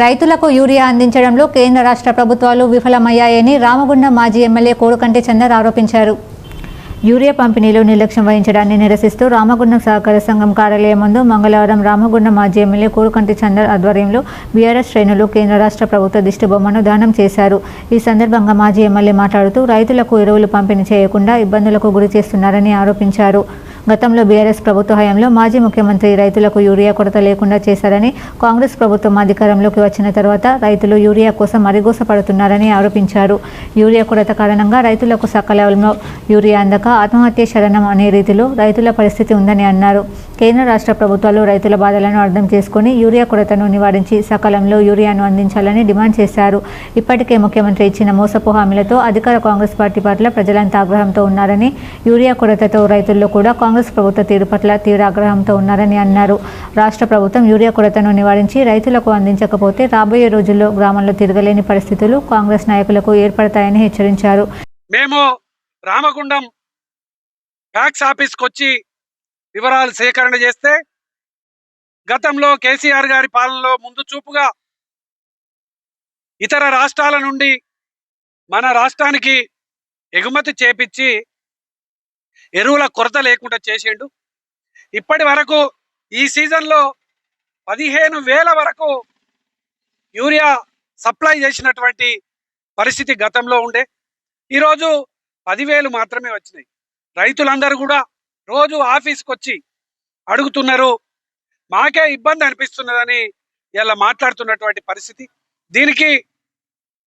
రైతులకు యూరియా అందించడంలో కేంద్ర రాష్ట్ర ప్రభుత్వాలు విఫలమయ్యాయని రామగుండం మాజీ ఎమ్మెల్యే కోరుకంటి చందర్ ఆరోపించారు. యూరియా పంపిణీలో నిర్లక్ష్యం వహించడాన్ని నిరసిస్తూ రామగుండం సహకార సంఘం కార్యాలయం ముందు మంగళవారం రామగుండం మాజీ ఎమ్మెల్యే కోరుకంటి చందర్ ఆధ్వర్యంలో బీఆర్ఎస్ శ్రేణులు కేంద్ర రాష్ట్ర ప్రభుత్వ దిష్టి బొమ్మను దానం చేశారు. ఈ సందర్భంగా మాజీ ఎమ్మెల్యే మాట్లాడుతూ రైతులకు ఎరువులు పంపిణీ చేయకుండా ఇబ్బందులకు గురి చేస్తున్నారని ఆరోపించారు. గతంలో బీఆర్ఎస్ ప్రభుత్వ హయాంలో మాజీ ముఖ్యమంత్రి రైతులకు యూరియా కొరత లేకుండా చేశారని కాంగ్రెస్ ప్రభుత్వం అధికారంలోకి వచ్చిన తర్వాత రైతులు యూరియా కోసం మరిగోసపడుతున్నారని ఆరోపించారు. యూరియా కొరత కారణంగా రైతులకు సకాలంలో యూరియా అందక ఆత్మహత్య శరణం అనే రీతిలో రైతుల పరిస్థితి ఉందని అన్నారు. కేంద్ర రాష్ట్ర ప్రభుత్వాలు రైతుల బాధలను అర్థం చేసుకుని యూరియా కొరతను నివారించి సకాలంలో యూరియాను అందించాలని డిమాండ్ చేశారు. ఇప్పటికే ముఖ్యమంత్రి ఇచ్చిన మోసపు హామీలతో అధికార కాంగ్రెస్ పార్టీ పట్ల ప్రజలంతా ఆగ్రహంతో ఉన్నారని యూరియా కొరతతో రైతుల్లో కూడా కాంగ్రెస్ ప్రభుత్వ తీరు పట్ల తీవ్ర ఆగ్రహంతో ఉన్నారని అన్నారు. రాష్ట్ర ప్రభుత్వం యూరియా కొరతను నివారించి రైతులకు అందించకపోతే రాబోయే రోజుల్లో గ్రామంలో తిరగలేని పరిస్థితులు కాంగ్రెస్ నాయకులకు ఏర్పడతాయని హెచ్చరించారు. మేము రామగుండం ఫ్యాక్స్ ఆఫీస్కి వచ్చి వివరాలు సేకరణ చేస్తే గతంలో కేసీఆర్ గారి పాలనలో ముందు చూపుగా ఇతర రాష్ట్రాల నుండి మన రాష్ట్రానికి ఎగుమతి చేపించి ఎరువుల కొరత లేకుండా చేసిండు. ఇప్పటి వరకు ఈ సీజన్లో పదిహేను వేల వరకు యూరియా సప్లై చేసినటువంటి పరిస్థితి గతంలో ఉండే. ఈరోజు పదివేలు మాత్రమే వచ్చినాయి. రైతులందరూ కూడా రోజు ఆఫీస్కి వచ్చి అడుగుతున్నారు. మాకే ఇబ్బంది అనిపిస్తున్నదని ఇలా మాట్లాడుతున్నటువంటి పరిస్థితి. దీనికి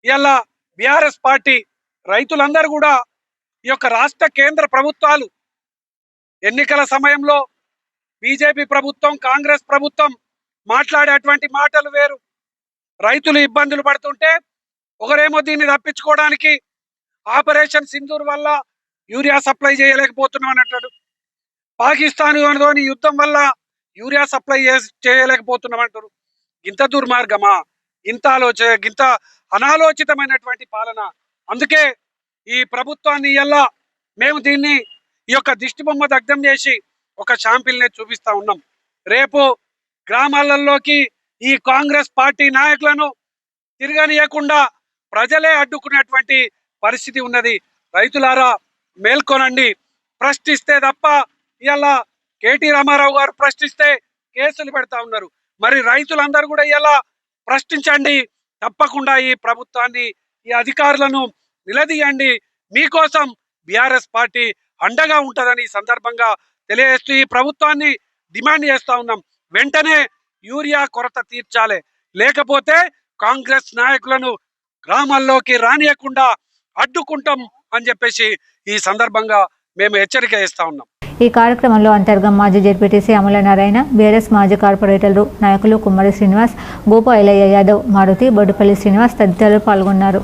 ఇలా బీఆర్ఎస్ పార్టీ రైతులందరూ కూడా ఈ యొక్క రాష్ట్ర కేంద్ర ప్రభుత్వాలు ఎన్నికల సమయంలో బీజేపీ ప్రభుత్వం కాంగ్రెస్ ప్రభుత్వం మాట్లాడేటువంటి మాటలు వేరు. రైతులు ఇబ్బందులు పడుతుంటే ఒకరేమో దీన్ని తప్పించుకోవడానికి ఆపరేషన్ సింధూర్ వల్ల యూరియా సప్లై చేయలేకపోతున్నాం అని అంటాడు పాకిస్తాన్ తోని యుద్ధం వల్ల యూరియా సప్లై చేస్- చేయలేకపోతున్నాం అంటారు ఇంత దుర్మార్గమా? ఇంత ఆలోచన ఇంత అనాలోచితమైనటువంటి పాలన. అందుకే ఈ ప్రభుత్వాన్ని ఎలా మేము దీన్ని ఈ యొక్క దిష్టిబొమ్మ దగ్ధం చేసి ఒక షాంపిల్నే చూపిస్తా ఉన్నాం. రేపు గ్రామాలలోకి ఈ కాంగ్రెస్ పార్టీ నాయకులను తిరగనీయకుండా ప్రజలే అడ్డుకునేటువంటి పరిస్థితి ఉన్నది. రైతులారా మేల్కొనండి. ప్రశ్నిస్తే తప్ప ఇలా కేటీ రామారావు గారు ప్రశ్నిస్తే కేసులు పెడతా ఉన్నారు. మరి రైతులందరూ కూడా ఇలా ప్రశ్నించండి. తప్పకుండా ఈ ప్రభుత్వాన్ని ఈ అధికారులను నిలదీయండి. మీకోసం బీఆర్ఎస్ పార్టీ అండగా ఉంటుందని ఈ సందర్భంగా తెలియజేస్తూ ఈ ప్రభుత్వాన్ని డిమాండ్ చేస్తా ఉన్నాం. వెంటనే యూరియా కొరత తీర్చాలి. లేకపోతే కాంగ్రెస్ నాయకులను గ్రామాల్లోకి రానియకుండా అడ్డుకుంటాం అని చెప్పేసి ఈ సందర్భంగా మేము హెచ్చరిక ఇస్తా ఉన్నాం. ఈ కార్యక్రమంలో అంతర్గం మాజీ జడ్పీటీసీ అమల నారాయణ బీఆర్ఎస్ మాజీ కార్పొరేటర్లు నాయకులు కుమ్మరి శ్రీనివాస్ గోపాయలయ్య యాదవ్ మారుతి బొడ్డుపల్లి శ్రీనివాస్ తదితరులు పాల్గొన్నారు.